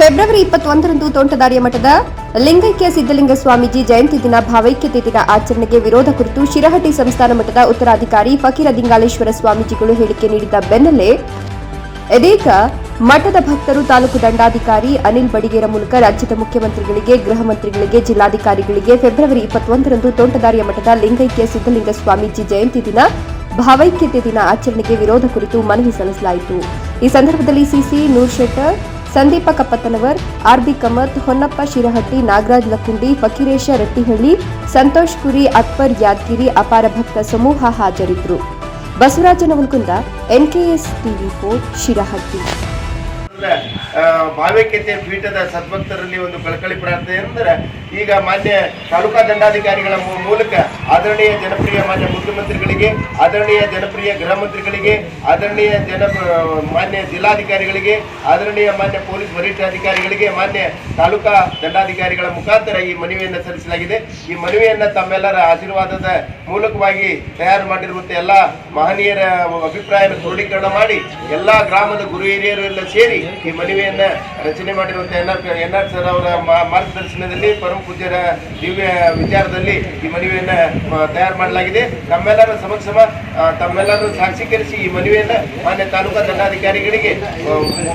February ಇಪ್ಪತ್ತೊಂದರಂದು ತೋಂಟದಾರ್ಯ ಮಠದ ಲಿಂಗೈಕ್ಯ ಸಿದ್ದಲಿಂಗ ಸ್ವಾಮೀಜಿ ಜಯಂತಿ ದಿನ ಭಾವೈಕ್ಯತೆ ದಿನ ಆಚರಣೆಗೆ ವಿರೋಧ ಕುರಿತು ಶಿರಹಟ್ಟಿ ಸಂಸ್ಥಾನ ಮಠದ ಉತ್ತರಾಧಿಕಾರಿ ಫಕೀರ ದಿಂಗಾಲೇಶ್ವರ ಸ್ವಾಮೀಜಿಗಳು ಹೇಳಿಕೆ ನೀಡಿದ ಬೆನ್ನಲ್ಲೇ ಇದೀಗ ಮಠದ ಭಕ್ತರು ತಾಲೂಕು ದಂಡಾಧಿಕಾರಿ ಅನಿಲ್ ಬಡಿಗೇರ ಮೂಲಕ ರಾಜ್ಯದ ಮುಖ್ಯಮಂತ್ರಿಗಳಿಗೆ, ಗೃಹ ಮಂತ್ರಿಗಳಿಗೆ, ಜಿಲ್ಲಾಧಿಕಾರಿಗಳಿಗೆ ಫೆಬ್ರವರಿ ಇಪ್ಪತ್ತೊಂದರಂದು ತೋಂಟದಾರ್ಯ ಮಠದ ಲಿಂಗೈಕ್ಯ ಸಿದ್ದಲಿಂಗ ಸ್ವಾಮೀಜಿ ಜಯಂತಿ ದಿನ ಭಾವೈಕ್ಯತೆ ದಿನ ಆಚರಣೆಗೆ ವಿರೋಧ ಕುರಿತು ಮನವಿ ಸಲ್ಲಿಸಲಾಯಿತು. ಈ ಸಂದರ್ಭದಲ್ಲಿ ಸಿಸಿ ನೂರ್ ಶೆಟ್ಟರ್ ಸಂದೀಪ ಕಪ್ಪತ್ತನವರ್ ಆರ್ಬಿ ಕಮತ್, ಹೊನ್ನಪ್ಪ ಶಿರಹಟ್ಟಿ, ನಾಗರಾಜ್ ಲಕ್ಕುಂಡಿ, ಫಕೀರೇಶ ರಟ್ಟಿಹಳ್ಳಿ, ಸಂತೋಷ್ ಕುರಿ, ಅಕ್ಬರ್ ಯಾದಗಿರಿ ಅಪಾರ ಭಕ್ತ ಸಮೂಹ ಹಾಜರಿದ್ದರು Basavaraj Navalgund NKS TV four, Shirahatti. ಭಾವೈಕ್ಯತೆ ಪೀಠದ ಸದ್ಭಕ್ತರಲ್ಲಿ ಒಂದು ಕಳಕಳಿ ಪ್ರಾರ್ಥನೆ ಅಂದ್ರೆ ಈಗ ಮಾನ್ಯ ತಾಲೂಕಾ ದಂಡಾಧಿಕಾರಿಗಳ ಮೂಲಕ ಆದರಣೀಯ ಜನಪ್ರಿಯ ಮಾನ್ಯ ಮುಖ್ಯಮಂತ್ರಿಗಳಿಗೆ, ಆದರಣೀಯ ಜನಪ್ರಿಯ ಗೃಹ ಮಂತ್ರಿಗಳಿಗೆ, ಆದರಣೀಯ ಜನ ಮಾನ್ಯ ಜಿಲ್ಲಾಧಿಕಾರಿಗಳಿಗೆ, ಆದರಣೀಯ ಮಾನ್ಯ ಪೊಲೀಸ್ ವರಿಷ್ಠಾಧಿಕಾರಿಗಳಿಗೆ, ಮಾನ್ಯ ತಾಲೂಕಾ ದಂಡಾಧಿಕಾರಿಗಳ ಮುಖಾಂತರ ಈ ಮನವಿಯನ್ನು ಸಲ್ಲಿಸಲಾಗಿದೆ. ಈ ಮನವಿಯನ್ನು ತಮ್ಮೆಲ್ಲರ ಆಶೀರ್ವಾದದ ಮೂಲಕವಾಗಿ ತಯಾರು ಮಾಡಿರುವಂತೆ ಎಲ್ಲ ಮಹನೀಯರ ಅಭಿಪ್ರಾಯವನ್ನು ಕ್ರೋಢೀಕರಣ ಮಾಡಿ, ಎಲ್ಲಾ ಗ್ರಾಮದ ಗುರು ಹಿರಿಯರು ಎಲ್ಲ ಸೇರಿ ಈ ಮನವಿಯನ್ನ ರಚನೆ ಮಾಡಿರುವಂತಹ N R N R sir ಅವರ ಮಾರ್ಗದರ್ಶನದಲ್ಲಿ ಪರಮ ಪೂಜ್ಯರ ದಿವ್ಯ ವಿಚಾರದಲ್ಲಿ ಈ ಮನವಿಯನ್ನ ತಯಾರು ಮಾಡಲಾಗಿದೆ. ತಮ್ಮೆಲ್ಲರ ಸಮಕ್ಷಮ ತಮ್ಮೆಲ್ಲರೂ ಸಾಕ್ಷೀಕರಿಸಿ ಈ ಮನವಿಯನ್ನ ಮಾನ್ಯ ತಾಲೂಕಾ ದಂಡಾಧಿಕಾರಿಗಳಿಗೆ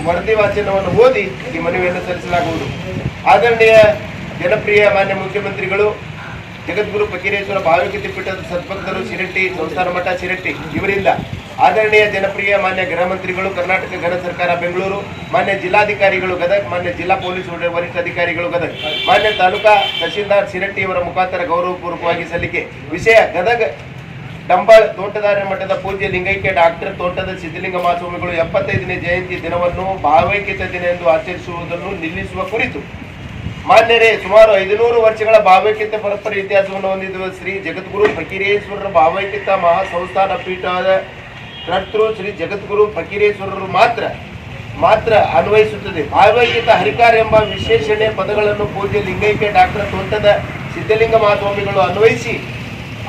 ವರದಿ ವಾಚನವನ್ನು ಓದಿ ಈ ಮನವಿಯನ್ನು ಸಲ್ಲಿಸಲಾಗುವುದು. ಆದರಣೀಯ, ಜನಪ್ರಿಯ ಮಾನ್ಯ ಮುಖ್ಯಮಂತ್ರಿಗಳು ಜಗದ್ಗುರು ಫಕೀರೇಶ್ವರ ಭಾವೈಕ್ಯತೆ ಪೀಠದ ಸದ್ಭಕ್ತರು ಶಿರಟ್ಟಿ ಸಂಸ್ಥಾನ ಮಠ ಶಿರಟ್ಟಿ ಇವರಿಂದ ಆದರಣೀಯ ಜನಪ್ರಿಯ ಮಾನ್ಯ ಗೃಹ ಮಂತ್ರಿಗಳು, ಕರ್ನಾಟಕ ಘನ ಸರ್ಕಾರ ಬೆಂಗಳೂರು, ಮಾನ್ಯ ಜಿಲ್ಲಾಧಿಕಾರಿಗಳು ಗದಗ್, ಮಾನ್ಯ ಜಿಲ್ಲಾ ಪೊಲೀಸ್ ವರಿಷ್ಠ ಅಧಿಕಾರಿಗಳು ಗದಗ್, ಮಾನ್ಯ ತಾಲೂಕಾ ತಹಶೀಲ್ದಾರ್ ಶಿರಟ್ಟಿ ಅವರ ಮುಖಾಂತರ ಗೌರವಪೂರ್ವಕವಾಗಿ ಸಲ್ಲಿಕೆ. ವಿಷಯ ಗದಗ್ ಡಂಬಾಳ್ ತೋಟದಾರ್ಯ ಮಠದ ಪೂಜ್ಯ ಲಿಂಗೈಕ್ಯ ಡಾಕ್ಟರ್ ತೋಟದ ಸಿದ್ಧಲಿಂಗ ಮಹಾಸ್ವಾಮಿಗಳು ಎಪ್ಪತ್ತೈದನೇ ಜಯಂತಿ ದಿನವನ್ನು ಭಾವೈಕ್ಯತೆ ದಿನ ಎಂದು ಆಚರಿಸುವುದನ್ನು ನಿಲ್ಲಿಸುವ ಕುರಿತು ಮಾನ್ಯರೇ, ಸುಮಾರು ಐದುನೂರು ವರ್ಷಗಳ ಭಾವೈಕ್ಯತೆ ಪರಸ್ಪರ ಇತಿಹಾಸವನ್ನು ಹೊಂದಿರುವ ಶ್ರೀ ಜಗದ್ಗುರು ಫಕೀರೇಶ್ವರರ ಭಾವೈಕ್ಯತಾ ಮಹಾಸಂಸ್ಥಾನ ಪೀಠದ ಕರ್ತೃ ಶ್ರೀ ಜಗದ್ಗುರು ಫಕೀರೇಶ್ವರರು ಮಾತ್ರ ಮಾತ್ರ ಅನ್ವಯಿಸುತ್ತದೆ. ಭಾವೈಕ್ಯತ ಹರಿಕಾರ ಎಂಬ ವಿಶೇಷಣೆ ಪದಗಳನ್ನು ಪೂಜ್ಯ ಲಿಂಗೈಕ್ಯ ಡಾಕ್ಟರ್ ತೋಟದ ಸಿದ್ಧಲಿಂಗ ಮಹಾಸ್ವಾಮಿಗಳು ಅನ್ವಯಿಸಿ,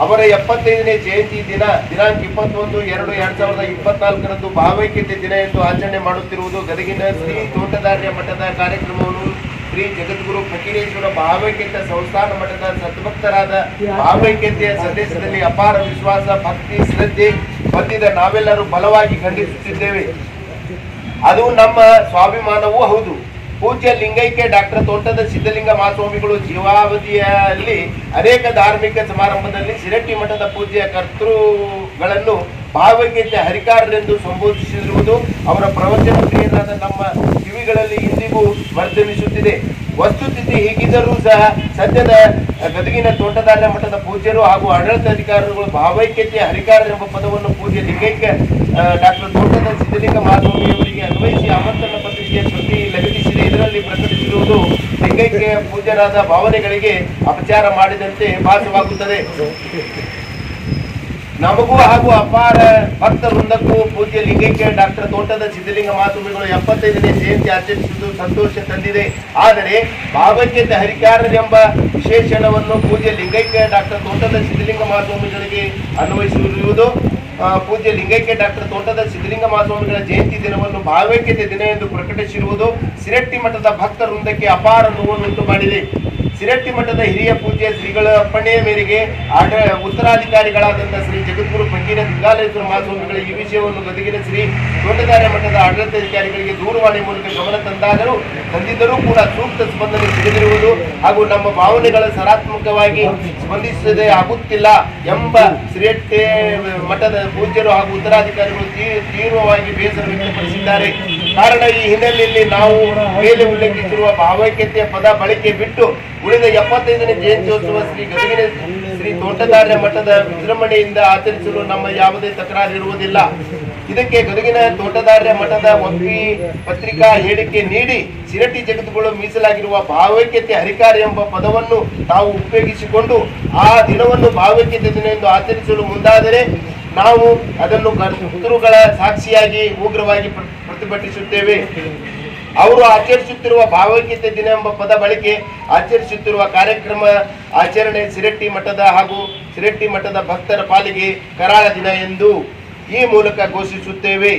ಅವರ ಎಪ್ಪತ್ತೈದನೇ ಜಯಂತಿ ದಿನ, ದಿನಾಂಕ ಇಪ್ಪತ್ತೊಂದು, ಎರಡು, ಎರಡ್ ಸಾವಿರದ ಇಪ್ಪತ್ನಾಲ್ಕರಂದು ಭಾವೈಕ್ಯತೆ ದಿನ ಎಂದು ಆಚರಣೆ ಮಾಡುತ್ತಿರುವುದು ಗದಗಿನ ಶ್ರೀ ತೋಟದಾರ್ಯ ಮಠದ ಕಾರ್ಯಕ್ರಮವನ್ನು ಶ್ರೀ ಜಗದ್ಗುರು ಫಕೀರೇಶ್ವರ ಭಾವೈಕ್ಯತೆ ಸಂಸ್ಥಾನ ಮಠದ ಸದ್ಭಕ್ತರಾದ ಭಾವೈಕ್ಯತೆಯ ಸಂದೇಶದಲ್ಲಿ ಅಪಾರ ವಿಶ್ವಾಸ ಭಕ್ತಿ ಶ್ರದ್ಧೆ ಹೊಂದಿದ ನಾವೆಲ್ಲರೂ ಬಲವಾಗಿ ಖಂಡಿಸುತ್ತಿದ್ದೇವೆ. ಅದು ನಮ್ಮ ಸ್ವಾಭಿಮಾನವೂ ಹೌದು. ಪೂಜ್ಯ ಲಿಂಗೈಕ್ಯ ಡಾಕ್ಟರ್ ತೋಟದ ಸಿದ್ಧಲಿಂಗ ಮಹಾಸ್ವಾಮಿಗಳು ಜೀವಾವಧಿಯಲ್ಲಿ ಅನೇಕ ಧಾರ್ಮಿಕ ಸಮಾರಂಭದಲ್ಲಿ ಶಿರಟ್ಟಿ ಮಠದ ಪೂಜ್ಯ ಕರ್ತೃಗಳನ್ನು ಭಾವೈಕ್ಯತೆ ಹರಿಕಾರರೆಂದು ಸಂಬೋಧಿಸಿರುವುದು ಅವರ ಪ್ರವಚನ ಪ್ರಿಯರಾದ ನಮ್ಮ ಕಿವಿಗಳಲ್ಲಿ ಇಂದಿಗೂ ವರ್ಧನಿಸುತ್ತಿದೆ. ವಸ್ತುಸ್ಥಿತಿ ಹೀಗಿದ್ದರೂ ಸಹ ಸದ್ಯದ ಗದಗಿನ ತೋಟದಾರ್ಯ ಮಠದ ಪೂಜ್ಯರು ಹಾಗೂ ಆಡಳಿತ ಆಡಳಿತಾಧಿಕಾರಿಗಳು ಭಾವೈಕ್ಯತೆ ಹರಿಕಾರರೆಂಬ ಪದವನ್ನು ಪೂಜ್ಯ ಲಿಂಗೈಕ್ಯ ಡಾಕ್ಟರ್ ತೋಟದ ಸಿದ್ಧಲಿಂಗ ಮಹಾಸ್ವಾಮಿಯವರಿಗೆ ಅನ್ವಯಿಸಿ ಆಮಂತ್ರಣ ಪತ್ರಿಕೆಯ ಪ್ರತಿ ಲಗತ್ತಿಸಿದೆ ಇದರಲ್ಲಿ ಪ್ರಕಟಿಸಿರುವುದು ಲಿಂಗೈಕ್ಯ ಪೂಜ್ಯರಾದ ಭಾವನೆಗಳಿಗೆ ಅಪಚಾರ ಮಾಡಿದಂತೆ ಭಾಸವಾಗುತ್ತದೆ. ನಮಗೂ ಹಾಗೂ ಅಪಾರ ಭಕ್ತ ವೃಂದಕ್ಕೂ ಪೂಜ್ಯ ಲಿಂಗೈಕ್ಯ ಡಾಕ್ಟರ್ ತೋಟದ ಸಿದ್ಧಲಿಂಗ ಮಾತುಗಳು ಎಪ್ಪತ್ತೈದನೇ ಜಯಂತಿ ಆಚರಿಸಿದ್ದು ಸಂತೋಷ ತಂದಿದೆ. ಆದರೆ ಭಾವೈಕ್ಯತೆ ಹರಿಕಾರರೆಂಬ ವಿಶೇಷಣವನ್ನು ಪೂಜ್ಯ ಲಿಂಗೈಕ್ಯ ಡಾಕ್ಟರ್ ತೋಟದ ಸಿದ್ಧಲಿಂಗ ಮಾತುಗಳಿಗೆ ಅನ್ವಯಿಸಿರುವುದು ಪೂಜ್ಯ ಲಿಂಗೈಕ್ಯ ಡಾಕ್ಟರ್ ತೋಟದ ಸಿದ್ಧಲಿಂಗ ಮಹಾಸ್ವಾಮಿಗಳ ಜಯಂತಿ ದಿನವನ್ನು ಭಾವೈಕ್ಯತೆ ದಿನ ಎಂದು ಪ್ರಕಟಿಸಿರುವುದು. ಸಿರಟ್ಟಿ ಮಠದ ಭಕ್ತ ವೃಂದಕ್ಕೆ ಅಪಾರ ನೋವನ್ನುಂಟು ಮಾಡಿದೆ ಸಿರಟ್ಟಿ ಮಠದ ಹಿರಿಯ ಪೂಜ್ಯ ಶ್ರೀಗಳ ಅಪ್ಪಣೆಯ ಮೇರೆಗೆ ಆಡ ಉತ್ತರಾಧಿಕಾರಿಗಳಾದಂಥ ಶ್ರೀ ಜಗದ್ಗುರು ಫಕೀರ ಸಿಂಗಾಲೇಶ್ವರ ಮಹಾಸ್ವಾಮಿಗಳ ಈ ವಿಷಯವನ್ನು ಗದಗಿನ ಶ್ರೀ ದೊಡ್ಡದಾರೆ ಮಠದ ಆಡಳಿತಾಧಿಕಾರಿಗಳಿಗೆ ದೂರವಾಣಿ ಮೂಲಕ ಗಮನ ತಂದಾದರೂ ತಂದಿದ್ದರೂ ಕೂಡ ಸೂಕ್ತ ಸ್ಪಂದನೆ ಸಿಗದಿರುವುದು ಹಾಗೂ ನಮ್ಮ ಭಾವನೆಗಳ ಸರಾತ್ಮಕವಾಗಿ ಸ್ಪಂದಿಸದೆ ಆಗುತ್ತಿಲ್ಲ ಎಂಬ ಸಿರಟ್ಟೆ ಮಠದ ಪೂಜ್ಯರು ಹಾಗೂ ಉತ್ತರಾಧಿಕಾರಿಗಳು ತೀವ್ರವಾಗಿ ಬೇಸರ ವ್ಯಕ್ತಪಡಿಸಿದ್ದಾರೆ. ಕಾರಣ ಈ ಹಿನ್ನೆಲೆಯಲ್ಲಿ ನಾವು ಮೇಲೆ ಉಲ್ಲೇಖಿಸಿರುವ ಭಾವೈಕ್ಯತೆಯ ಪದ ಬಳಕೆ ಬಿಟ್ಟು ಉಳಿದ ಎಪ್ಪತ್ತೈದನೇ ಜಯಂತ್ಯೋತ್ಸವ ಶ್ರೀ ಗದಗಿನ ಶ್ರೀ ತೋಟದಾರ್ಯ ಮಠದ ವಿಜೃಂಭಣೆಯಿಂದ ಆಚರಿಸಲು ನಮ್ಮ ಯಾವುದೇ ತಕರಾರು ಇರುವುದಿಲ್ಲ. ಇದಕ್ಕೆ ಗದಗಿನ ತೋಟದಾರ್ಯ ಮಠದ ಒಪ್ಪಿ ಪತ್ರಿಕಾ ಹೇಳಿಕೆ ನೀಡಿ ಚಿರಟಿ ಜಗತ್ತುಗಳು ಮೀಸಲಾಗಿರುವ ಭಾವೈಕ್ಯತೆ ಹರಿಕಾರ ಎಂಬ ಪದವನ್ನು ತಾವು ಉಪಯೋಗಿಸಿಕೊಂಡು ಆ ದಿನವನ್ನು ಭಾವೈಕ್ಯತೆ ದಿನ ಎಂದು ಆಚರಿಸಲು ಮುಂದಾದರೆ ನಾವು ಅದನ್ನು ಕರ್ತೃಗಳ ಸಾಕ್ಷಿಯಾಗಿ ಉಗ್ರವಾಗಿ ಪ್ರತಿಭಟಿಸುತ್ತೇವೆ. ಅವರು ಆಚರಿಸುತ್ತಿರುವ ಭಾವೈಕ್ಯತೆ ದಿನ ಎಂಬ ಪದ ಬಳಕೆ, ಆಚರಿಸುತ್ತಿರುವ ಕಾರ್ಯಕ್ರಮ, ಆಚರಣೆ ಸಿರಟ್ಟಿ ಮಠದ ಹಾಗೂ ಸಿರಟ್ಟಿ ಮಠದ ಭಕ್ತರ ಪಾಲಿಗೆ ಕರಾಳ ದಿನ ಎಂದು ಈ ಮೂಲಕ ಘೋಷಿಸುತ್ತೇವೆ.